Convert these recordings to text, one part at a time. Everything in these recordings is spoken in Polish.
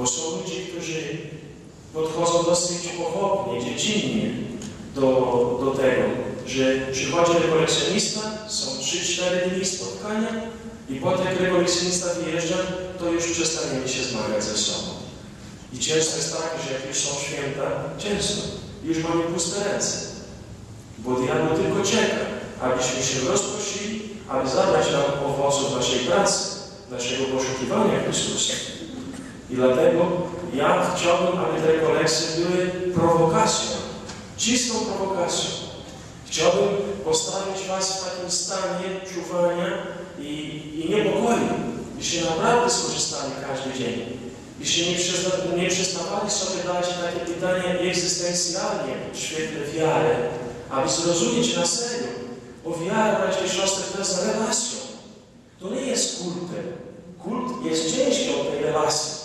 Bo są ludzie, którzy podchodzą dosyć pochopnie, dziecinnie do, do tego, że przychodzi rekolekcjonista, są 3-4 dni spotkania i potem jak rekolekcjonista wyjeżdża, to już przestaniemy się zmagać ze sobą. I często jest tak, że jak już są święta, często już mamy puste ręce. Bo diabeł tylko czeka, abyśmy się rozprosili, aby zabrać nam owoców naszej pracy, naszego poszukiwania Chrystusa. I dlatego ja chciałbym, aby te rekolekcje były prowokacją, czystą prowokacją. Chciałbym postawić Was w takim stanie czuwania i, i niepokoju, byście naprawdę skorzystali każdy dzień. Byście nie, przyzna- nie przestawali sobie dać takie pytanie egzystencjalnie w świetle wiary, aby zrozumieć na serio, bo wiara, bracia i siostry, to jest relacją. To nie jest kultem. Kult jest częścią tej relacji.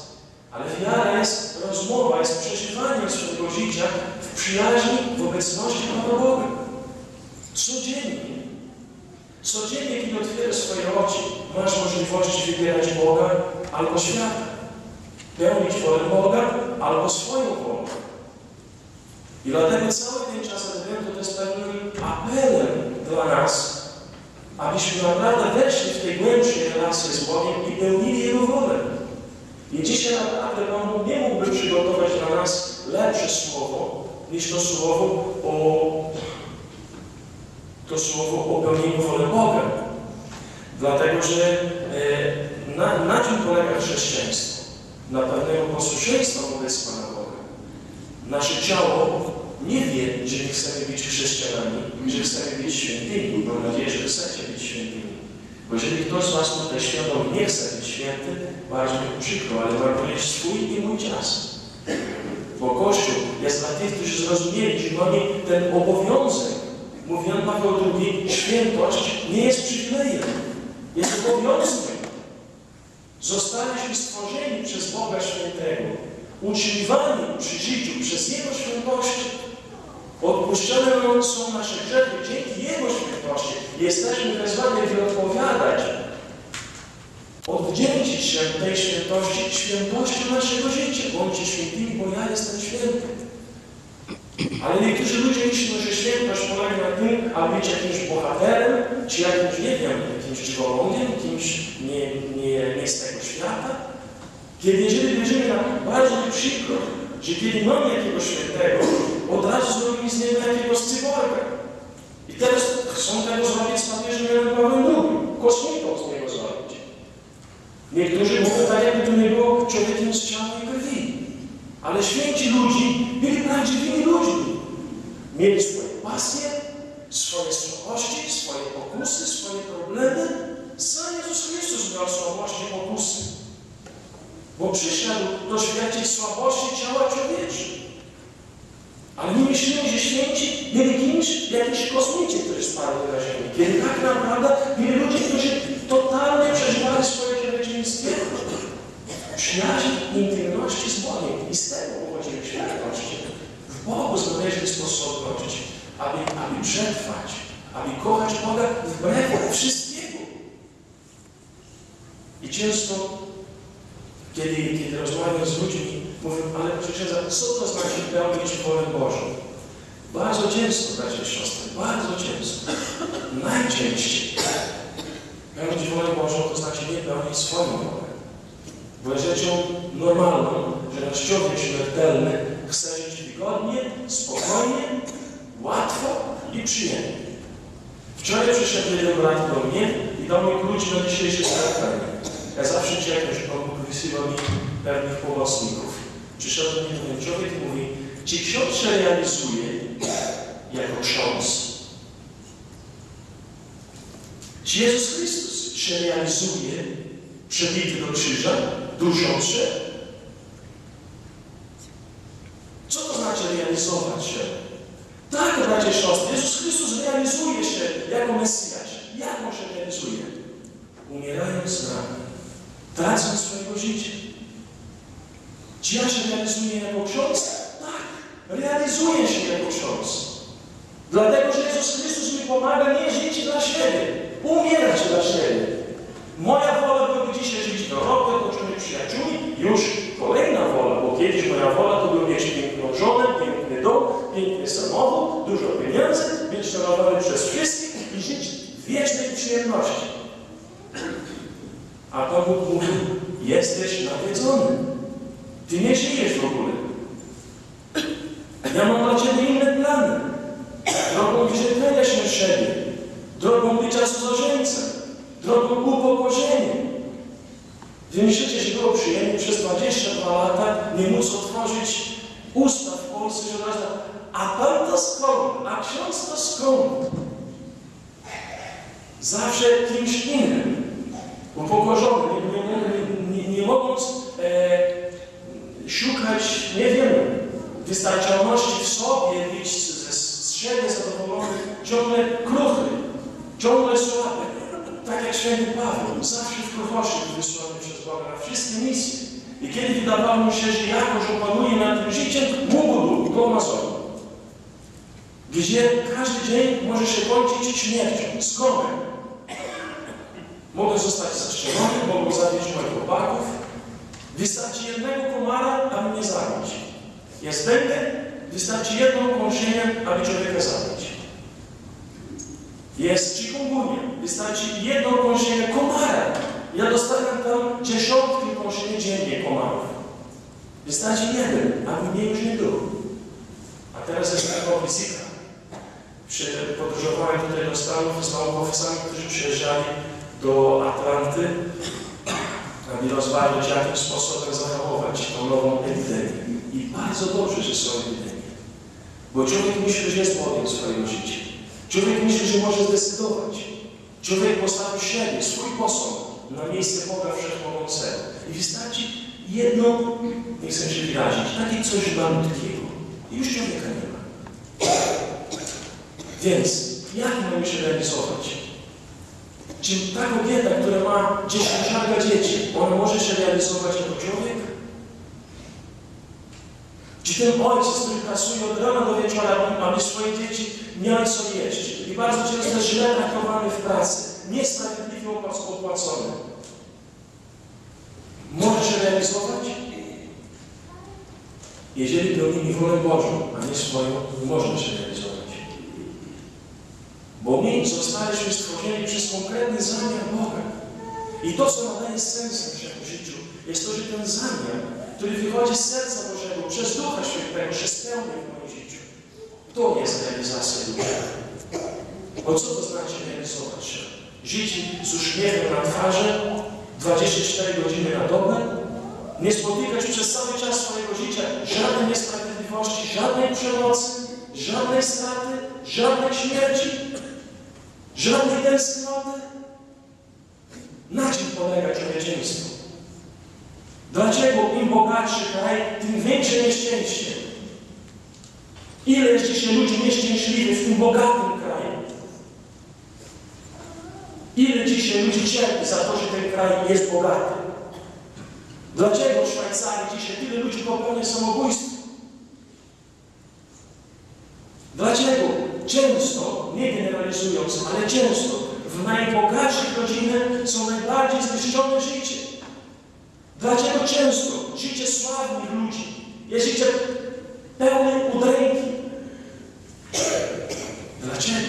Ale wiara jest rozmowa, jest przeżywanie swojego życia w przyjaźni, w obecności Pana Boga. Codziennie. Codziennie, kiedy otwierasz swoje oczy, masz możliwość wybierać Boga albo świata. Pełnić wolę Boga albo swoją wolę. I dlatego cały ten czas Adwentu jest pewnym apelem dla nas, abyśmy naprawdę weszli w tej głębszej relacje z Bogiem i pełnili Jego wolę. I dzisiaj naprawdę Pan nie mógłby przygotować dla nas lepsze słowo niż to słowo o to słowo o pełnieniu wolę Boga. Dlatego, że e, na, na czym polega chrześcijaństwo? Na pewnego posłuszeństwa wobec Pana Boga. Nasze ciało nie wie, że nie chcemy być chrześcijanami, że chcemy być świętymi. Mam nadzieję, że chcecie być świętymi. Bo jeżeli ktoś z Was tutaj świadomie nie chce być święty, bardzo mi przykro, ale ma powiedzieć swój i mój czas. Bo Kościół jest dla tych, którzy zrozumieli, że mamy ten obowiązek. Mówi Jan Paweł II, świętość nie jest przywilejem, jest obowiązkiem. Zostaliśmy stworzeni przez Boga Świętego, utrzymywani przy życiu przez Jego świętości. Odpuszczone nam są nasze grzechy dzięki Jego świętości. Jesteśmy wezwani, by odpowiadać, odwdzięczyć się tej świętości, świętością naszego życia. Bądźcie świętymi, bo ja jestem święty. Ale niektórzy ludzie myślą, że świętość polega na tym, aby być jakimś bohaterem, czy jakimś, nie wiem, jakimś człowiekiem, kimś nie, nie, nie z tego świata. Kiedy jeżeli będziemy na bardzo mi przykro, że kiedy mamy jakiegoś świętego, od razu zrobimy z niego jakiegoś cyborga. I teraz chcą tego zrobić z papieżem Janem Pawłem II. Kosmitą z niego zrobić. Niektórzy mówią tak, jakby to nie było człowiekiem z ciała i krwi. Ale święci ludzi byli prawdziwymi ludźmi. Mieli swoje pasje, swoje słabości, swoje pokusy, swoje problemy. Sam Jezus Chrystus miał słabości i pokusy. Bo przyszedł do świecie słabości ciała człowieczych. Ale my myślimy, że święci byli kimś, jakiś kosmici, którzy spadli na ziemię. Kiedy tak naprawdę byli ludzie, którzy totalnie przeżywali swoje człowieczeństwo w przyjaźni i intymności z Bogiem. I z tego pochodziły świętości. Znaleźli sposobność, aby, aby przetrwać, aby kochać Boga wbrew wszystkiego. I często, kiedy, kiedy rozmawiam z ludźmi, mówię, ale proszę co to znaczy pełnić wolę Bożą? Bardzo często, bracia i siostry, bardzo często, najczęściej pełnić wolę Bożą to znaczy nie pełnić swoją wolę. Bo rzeczą normalną, że nasz człowiek śmiertelny spokojnie, łatwo i przyjemnie. Wczoraj przyszedł jeden brat do mnie i dał mi klucz na dzisiejsze spotkanie. Ja zawsze że Pan Bóg wysyła mi pewnych pomocników. Przyszedł do mnie ten człowiek i mówi, czy ksiądz się realizuje jako ksiądz? Czy Jezus Chrystus się realizuje przebity do krzyża, duszący? Co to znaczy realizować się? Tak, bracie i siostry, Jezus Chrystus realizuje się jako Mesjasz. Jak on się realizuje? Umierając z nami, tracąc swojego życia. Czy ja się realizuję jako ksiądz? Tak, realizuję się jako ksiądz. Dlatego, że Jezus Chrystus mi pomaga nie żyć dla siebie, umierać dla siebie. Moja wola byłaby dzisiaj żyć dorobkę, poczynać przyjaciółmi, już kolejna dużo pieniędzy, być szanowany przez wszystkich i żyć w wiecznej przyjemności. A Pan Bóg mówi, jesteś nawiedzony. Ty nie żyjesz w ogóle. Ja mam dla Ciebie inne plany. Drogą wyrzekania się siebie, drogą bycia cudzoziemcem, drogą upokorzenia. W tym życie się było przyjemnie przez 22 lata nie móc otworzyć usta w Polsce, że raz a Pan to skąd? A ksiądz to skąd? Zawsze kimś innym, upokorzony, nie, mogąc e, szukać, nie wiem, wystarczalności w sobie, być z, z siebie zadowolony, ciągle kruchy, ciągle słaby. Tak jak święty Paweł, zawsze w kruchości wysłany przez Boga na wszystkie misje. I kiedy wydawało mu się, że jakoś opanuje nad tym życiem, mógł go masował. Gdzie każdy dzień może się kończyć śmiercią, zgonem. Mogę zostać zastrzelony, mogę zabić moich chłopaków. Wystarczy jednego komara, aby mnie zabić. Jest będę, wystarczy jedno ukąszenie, aby człowieka zabić. Jest chikungunya, wystarczy jedno ukąszenie komara. Ja dostaję tam dziesiątki ukąszeń dziennie komarów. Wystarczy jeden, aby mnie już nie było. A teraz jest taka wizyta. Podróżowałem tutaj do Stanów z naukowcami, którzy przyjeżdżali do Atlanty, aby rozważyć, jakim sposobem zahamować tą nową epidemię. I bardzo dobrze, że są epidemie. Bo człowiek myśli, że jest Bogiem swojego życia. Człowiek myśli, że może zdecydować. Człowiek postawił siebie, swój posąg na miejsce Boga Wszechmogącego. I wystarczy jedno, nie chcę się wyrazić, takie coś malutkiego. I już człowieka nie ma. Więc jak mamy się realizować? Czy ta kobieta, która ma dziesięciarga dzieci, ona może się realizować jako człowiek? Czy ten ojciec, który pracuje od rana do wieczora, aby swoje dzieci miały co jeść i bardzo często źle traktowany w pracy, niesprawiedliwie opłacony, może się realizować? Jeżeli pełnimy wolę Bożą, a nie swoją, można się realizować. Bo my zostaliśmy stworzeni przez konkretny zamiar Boga. I to, co nadaje sens naszemu życiu, jest to, że ten zamiar, który wychodzi z serca Bożego, przez Ducha Świętego, się spełnia w moim życiu. To jest realizacja duszy. Bo co to znaczy realizować się? Żyć z uśmiechem na twarzy, 24 godziny na dobę, nie spotykać przez cały czas swojego życia żadnej niesprawiedliwości, żadnej przemocy, żadnej straty, żadnej śmierci, żadnej tęsknoty. Na czym polega człowieczeństwo? Dlaczego im bogatszy kraj, tym większe nieszczęście? Ile jest dzisiaj ludzi nieszczęśliwych w tym bogatym kraju? Ile dzisiaj ludzi cierpi za to, że ten kraj jest bogaty? Dlaczego w Szwajcarii dzisiaj tyle ludzi popełnia samobójstwo? Dlaczego często, nie generalizując, ale często w najbogatszych rodzinach są najbardziej zniszczone życie? Dlaczego często życie sławnych ludzi jest życie pełne udręki? Dlaczego?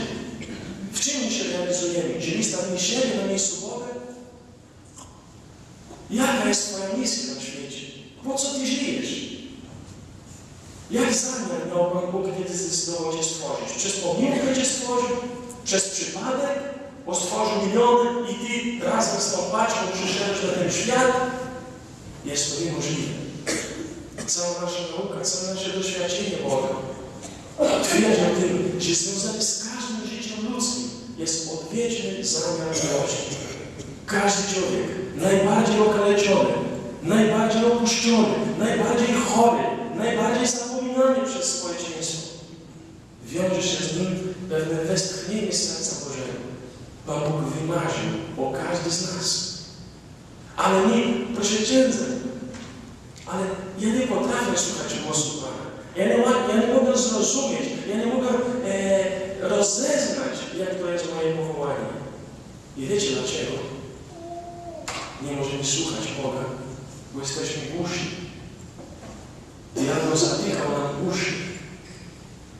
W czym się realizujemy? My stawimy siebie na miejscu Boga? Jaka jest Twoja misja na świecie? Po co Ty żyjesz? Jak zamiar miał Pan Bóg, kiedy zdecydował Cię stworzyć? Przez pomyłkę Cię stworzył? Przez przypadek? Bo stworzył miliony i Ty razem z tą paczką przyszedłeś na ten świat? Jest to niemożliwe. Cała nasza nauka, całe nasze doświadczenie Boga twierdzi tym, że związane z każdym życiem ludzkim jest odwieczny zamiar miłości. Każdy człowiek, najbardziej okaleczony, najbardziej opuszczony, najbardziej chory, najbardziej zapominany przez społeczeństwo, wiąże się z nim pewne westchnienie serca Bożego. Pan Bóg wymarzył o każdy z nas. Ale nie, proszę księdza, ale ja nie potrafię słuchać głosu Pana. Ja nie, ja nie mogę zrozumieć, ja nie mogę e, rozeznać, jak to jest moje powołanie. I wiecie dlaczego? Nie możemy słuchać Boga, bo jesteśmy głusi. Diabeł zatykał nam uszy.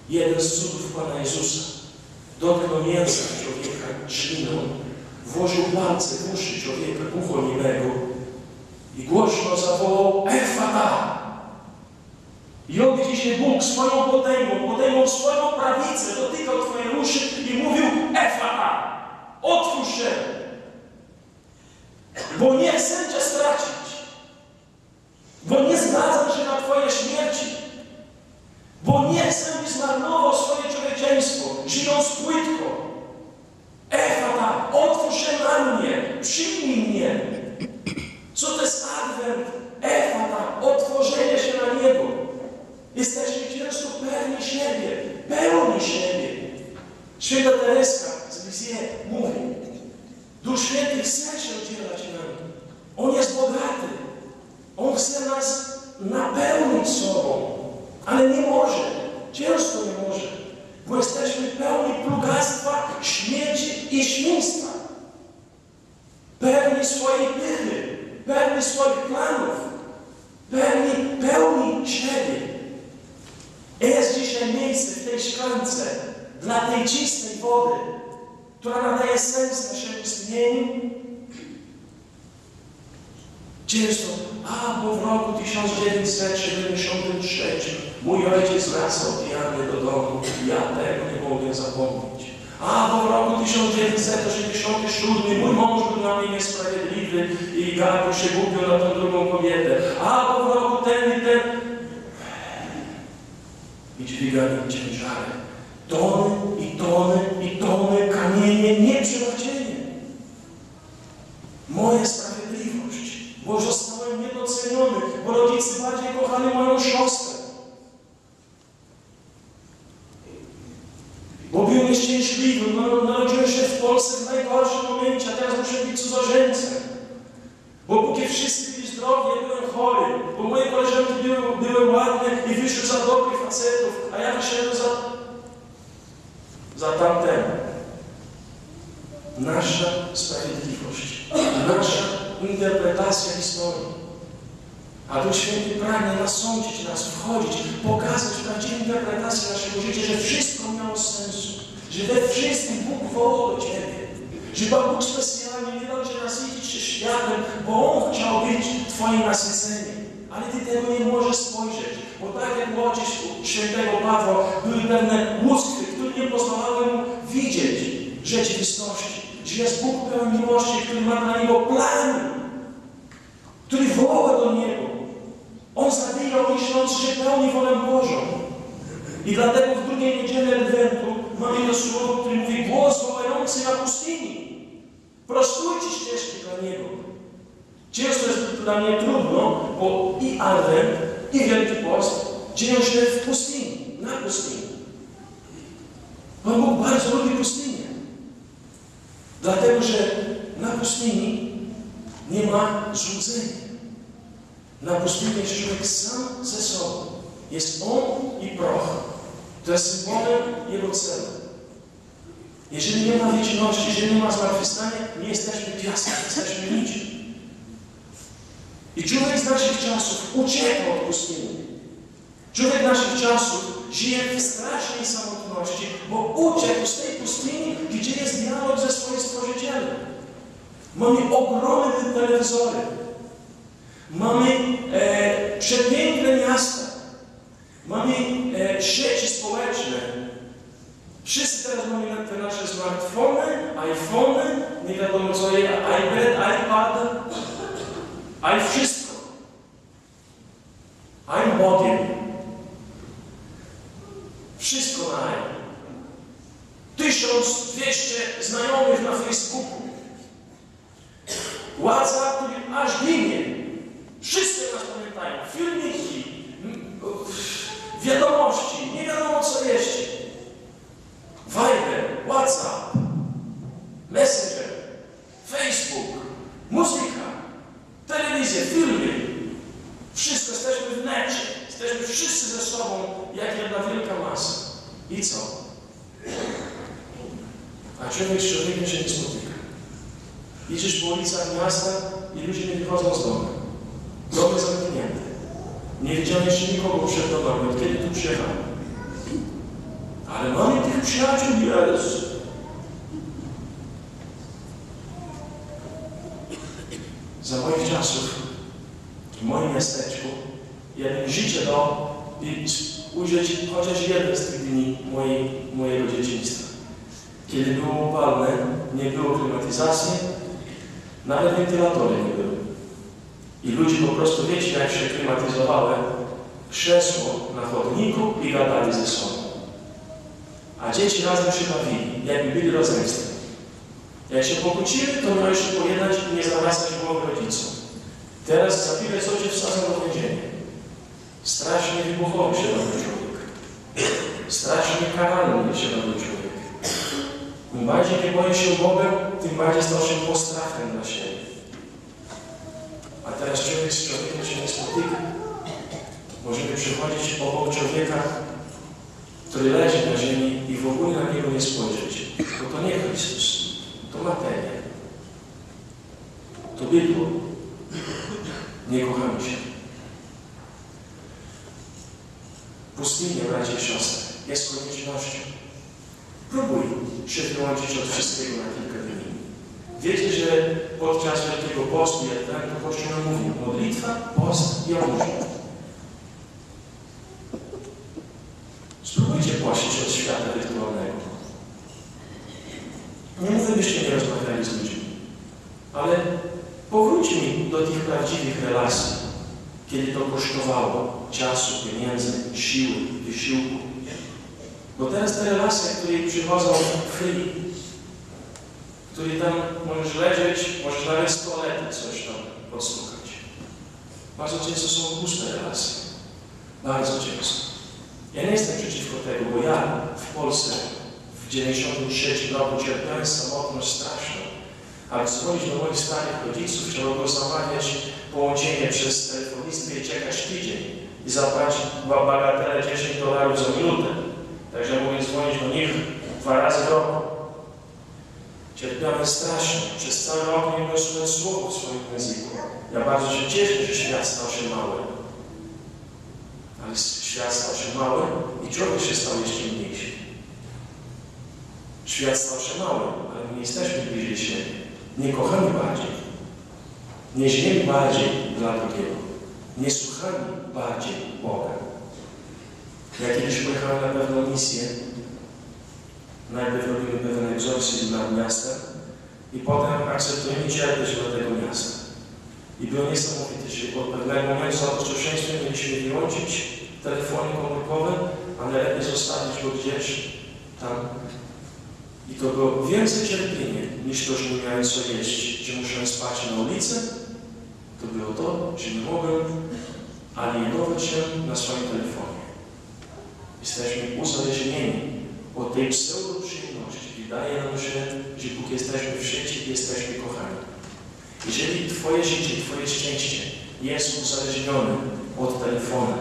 Jeden z cudów Pana Jezusa. Dotknął mięsa człowieka śliną, włożył palce w uszy człowieka głuchoniemego i głośno zawołał Efata. I dzisiaj Bóg swoją potęgą, potęgą swoją prawicę dotykał Twoje uszy i mówił Efata, otwórz się, bo nie chcę Cię stracić, bo nie zgadzam się na Twoje śmierci, bo nie byś zmarnował swoje człowieczeństwo, żyjąc płytko. Efata, otwórz się na mnie, przyjmij mnie. Co to jest Adwent? Efata, otworzenie się na Niego. Jesteśmy często pewni siebie, pełni siebie. Święta Tereska z Lisieux mówi, Duch Święty chce się udzielać nam. On jest bogaty. On chce nas napełnić sobą, ale nie może. Często nie może, bo jesteśmy pełni plugastwa, śmieci i świństwa. Pełni swojej pychy, pełni swoich planów, pełni, pełni siebie. Jest dzisiaj miejsce w tej szklance dla tej czystej wody, która nadaje sens naszemu istnieniu. Często, a bo w roku 1973 mój ojciec wracał pijany do domu, ja tego nie mogę zapomnieć. A bo w roku 1967 mój mąż był dla mnie niesprawiedliwy i gapił się głupio na tą drugą kobietę. A bo w roku ten i ten i dźwigali ciężary. Tony i tony i tony kamienie nieprzyjacienie. Moja sprawiedliwość, bo zostałem niedoceniony, bo rodzice bardziej kochali moją siostrę. Bo byłem nieszczęśliwy, narodziłem się w Polsce w najgorszym momencie, a teraz muszę być cudzoziemcem. Bo póki wszyscy byli zdrowi, ja byłem chory, bo moje koleżanki były, były ładne i wyszły za dobrych facetów, a ja wyszedłem za, za tamten. Nasza sprawiedliwość, nasza interpretacja historii. A Duch Święty pragnie nas sądzić, nas wchodzić, pokazać prawdziwą interpretację naszego życia, że wszystko miało sensu, że we wszystkim Bóg wołał do Ciebie, że Pan Bóg specjalnie nie dał Cię nasycić się światem, bo On chciał być Twoim nasyceniem. Ale Ty tego nie możesz spojrzeć, bo tak jak w łodzie świętego Pawła były pewne łuskwy, które nie pozwalały mu widzieć rzeczywistości, jest Bóg pełen miłości, który ma dla niego plan, który woła do niego. On zabijał myśląc, że pełni wolę Bożą. I dlatego w drugiej niedzielę Adwentu mamy to słowo, które mówi głos wołający na pustyni. Prostujcie ścieżki dla Niego. Często jest dla mnie trudno, bo i Adwent, i Wielki Post dzieją się w pustyni, na pustyni. Pan Bóg bardzo lubi pustynię. Dlatego, że na pustyni nie ma złudzenia. Na pustyni jest człowiek sam ze sobą. Jest on i proch. To jest symbolem jego celu. Jeżeli nie ma wieczności, jeżeli nie ma zmartwychwstania, nie jesteśmy piaskiem, jesteśmy niczym. I człowiek z naszych czasów ucieka od pustyni. Człowiek naszych czasów żyje w strasznej samotności, bo uciekł z tej pustyni, gdzie jest dialog ze swoim Stworzycielem. Mamy ogromne telewizory. Mamy e, przepiękne miasta. Mamy e, sieci społeczne. Wszyscy teraz mamy te nasze smartfony, iPhony, nie wiadomo co je, iPad, iPad, i wszystko. I'm Bogiem. Wszystko na I. 1200 znajomych na Facebooku. WhatsApp, który aż ginie. Wszyscy nas pamiętają. Filmiki, m, wiadomości, nie wiadomo co jeszcze. Viber, WhatsApp, Messenger, Facebook, muzyka, telewizja, filmy. Wszystko jesteśmy w necie. Jesteśmy wszyscy ze sobą, jak jedna wielka masa. I co? A człowiek z człowiekiem się nie spotyka. Idziesz po ulicach miasta i ludzie nie wychodzą z domu. Domy zamknięte. Nie widziałem jeszcze nikogo przed od kiedy tu przyjechałem. Ale mamy tych przyjaciół, Jezus. Za moich czasów, w moim miasteczku, jakbym życie dał i ujrzeć chociaż jeden z tych dni mojej, mojego dzieciństwa. Kiedy było upalne, nie było klimatyzacji, nawet wentylatory nie. I ludzie po prostu, wiecie, jak się klimatyzowały, krzesło na chodniku i gadali ze sobą. A dzieci razem się bawili, jakby byli rodzeństwem. Jak się pokłócili, to miałeś się pojednać i nie zawracać głowy rodzicom. Teraz za chwilę co cię wsadzą do więzienia. Strasznie wybuchowy się robi człowiek. Strasznie karalny się robi człowiek. Im bardziej nie boję się Bogiem, tym bardziej stał się postrachem dla siebie. A teraz człowiek z człowiekiem się nie spotyka. Możemy przychodzić obok człowieka, który leży na ziemi i w ogóle na niego nie spojrzeć. Bo to nie Chrystus, to materia. To bydło. Nie kochamy się. Pustynia, bracia i siostry, jest koniecznością. Próbuj się wyłączyć od wszystkiego na kilka dni. Wiecie, że podczas Wielkiego Postu, jak tak to Kościół nam modlitwa, post i odmóżenie. Spróbujcie płacić od świata wirtualnego. Nie mówię, byście nie rozmawiali z ludźmi, ale powróćmy do tych prawdziwych relacji, kiedy to kosztowało czasu, pieniędzy, siły, wysiłku. Bo teraz te relacje, które przychodzą w chwili, które tam możesz leżeć, możesz nawet z toalety coś tam podsłuchać. Bardzo często są puste relacje. Bardzo często. Ja nie jestem przeciwko temu, bo ja w Polsce w 93 roku cierpiałem samotność straszną. Ale dzwonić do moich starych rodziców, trzeba było połączenie przez telefonistę i czekać tydzień i zapłacić bagatele 10 dolarów za minutę. Także mogę dzwonić do nich dwa razy w roku. Cierpiałem strasznie. Przez cały rok nie słuchać słowa w swoim języku. Ja bardzo się cieszę, że świat stał się mały. Ale świat stał się mały i człowiek się stał jeszcze mniejszy. Świat stał się mały, ale my nie jesteśmy bliżej siebie. Nie kochamy bardziej. Nie żyjemy bardziej dla drugiego. Nie słuchamy bardziej Boga. Ja kiedyś pojechałem na pewną misję. Najpierw robimy egzorcyzm nad miastem i potem akceptujemy cierpieć do tego miasta. I było niesamowite, że od pewnego momentu za posłuszeństwem mieliśmy wyłączyć telefony komórkowe, a najlepiej zostawić go gdzieś tam. I to było więcej cierpienie niż to, że nie miałem co jeść, że muszę spać na ulicy. To było to, że nie mogłem alienować się na swoim telefonie. Jesteśmy uzależnieni od tej pseudo-przyjemności. Wydaje nam się, że póki jesteśmy w świecie, jesteśmy kochani. Jeżeli Twoje życie, Twoje szczęście jest uzależnione od telefonu,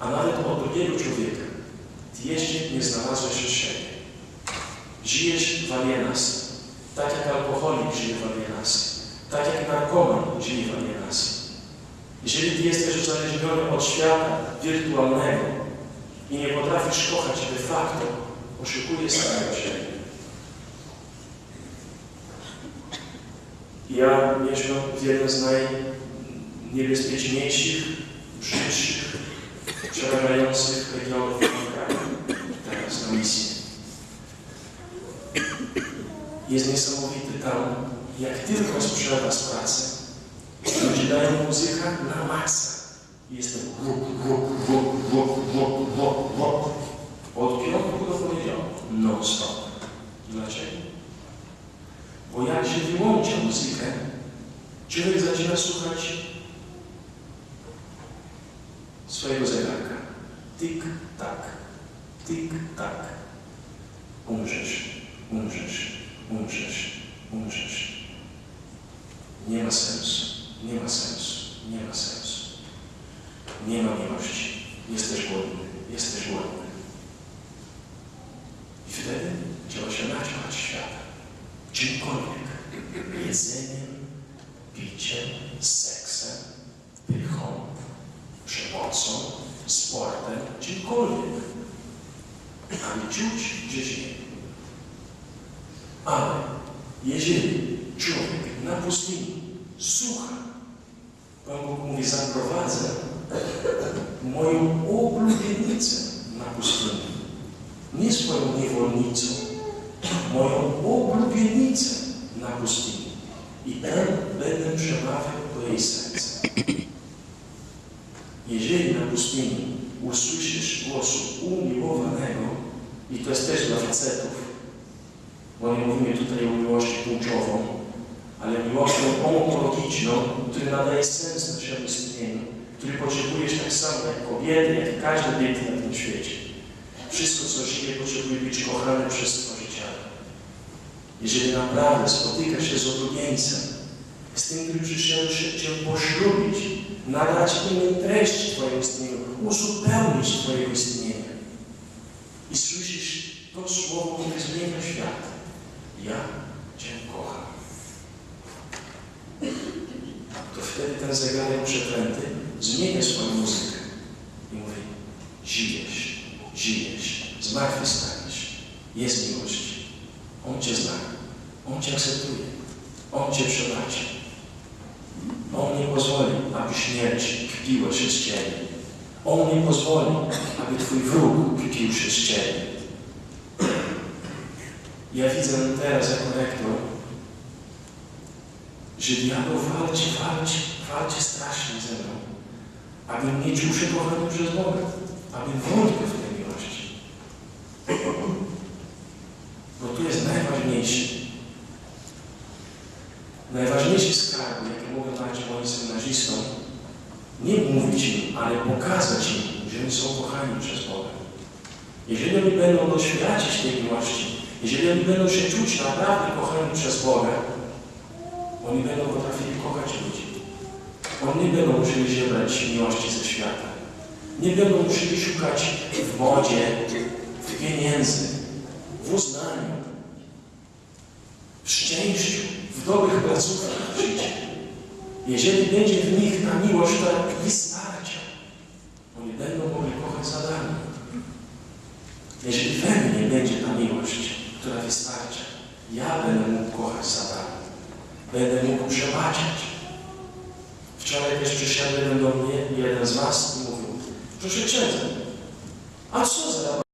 a nawet od drugiego człowieka, Ty jeszcze nie znalazłeś siebie. Żyjesz w alienacji, tak jak alkoholik żyje w alienacji, tak jak narkoman żyje w alienacji. Jeżeli Ty jesteś uzależniony od świata wirtualnego i nie potrafisz kochać de facto, oszukujesz samego siebie. Ja mieszkam w jednym z najniebezpieczniejszych, brzydszych, przerażających regionów w teraz na misji. Jest niesamowity tam, jak tylko sprzeda z pracy, ludzie dają muzykę na maksa. I Jestem wop, wop, wop, wop, wop, wop, wop. Od piątku do poniedziałku. Non stop. Dlaczego? Bo jak się wyłącza muzykę, człowiek zaczyna słuchać swojego zegarka. Tik, tak, tik, tak. Umrzesz, umrzesz, umrzesz, umrzesz. Nie ma sensu, nie ma sensu, nie ma sensu. Nie ma miłości. Jesteś głodny, jesteś głodny. I wtedy trzeba się naćpać świata. Czymkolwiek. Jedzeniem, piciem, seksem, przemocą, sportem, czymkolwiek. aby czuć gdzieś nie. Ale jeżeli człowiek na pustyni słucha, Pan Bóg mówi, zaprowadzę moją oblubienicę na pustyni. Nie swoją niewolnicą, moją oblubienicę na pustyni. I tam będę przemawiał do jej serca. Jeżeli na pustyni usłyszysz głosu umiłowanego, i to jest też dla facetów, bo nie mówimy tutaj o miłości płciową, ale miłością ontologiczną, który nadaje sens naszemu istnieniu, który potrzebujesz tak samo jak kobiety, jak każdy byt na tym świecie. Wszystko, co żyje, potrzebuje być kochane przez Stworzyciela. Jeżeli naprawdę spotyka się z oblubieńcem, z tym, który przyszedł się poślubić, nadać innej treści Twojego istnienia, uzupełnić Twojego istnienia. I słyszysz to słowo, które zmienia świat. Ja Cię kocham. To wtedy ten zegarek przeklęty zmienia swoją muzykę i mówi żyjesz, żyjesz, zmartwychwstaniesz, jest miłość. On Cię zna, On Cię akceptuje, On Cię przebaczy. On nie pozwoli, aby śmierć kpiła się z Ciebie. On nie pozwoli, aby Twój wróg kpił się z Ciebie. Ja widzę teraz jako rektor, że diabeł walczy, walczy, walczy strasznie ze mną, abym nie czuł się kochany przez Boga, abym wątpił w tej miłości. Bo tu jest najważniejszy, najważniejszy skarb, jaki mogę dać moim seminarzystom, nie mówić im, ale pokazać im, że oni są kochani przez Boga. Jeżeli oni będą doświadczyć tej miłości, jeżeli oni będą się czuć naprawdę kochani przez Boga, oni będą potrafili kochać ludzi. Oni nie będą musieli żebrać miłości ze świata. Nie będą musieli szukać w modzie, w pieniędzy, w uznaniu, w szczęściu, w dobrych placówkach życiu. Jeżeli będzie w nich ta miłość, ta wystarcza, oni będą mogli kochać za darmo. Jeżeli we mnie będzie ta miłość, która wystarcza, ja będę mógł kochać za darmo. Będę mógł przebaczać. Wczoraj też przyszedł do mnie, jeden z was i mówił, proszę księdza, a co za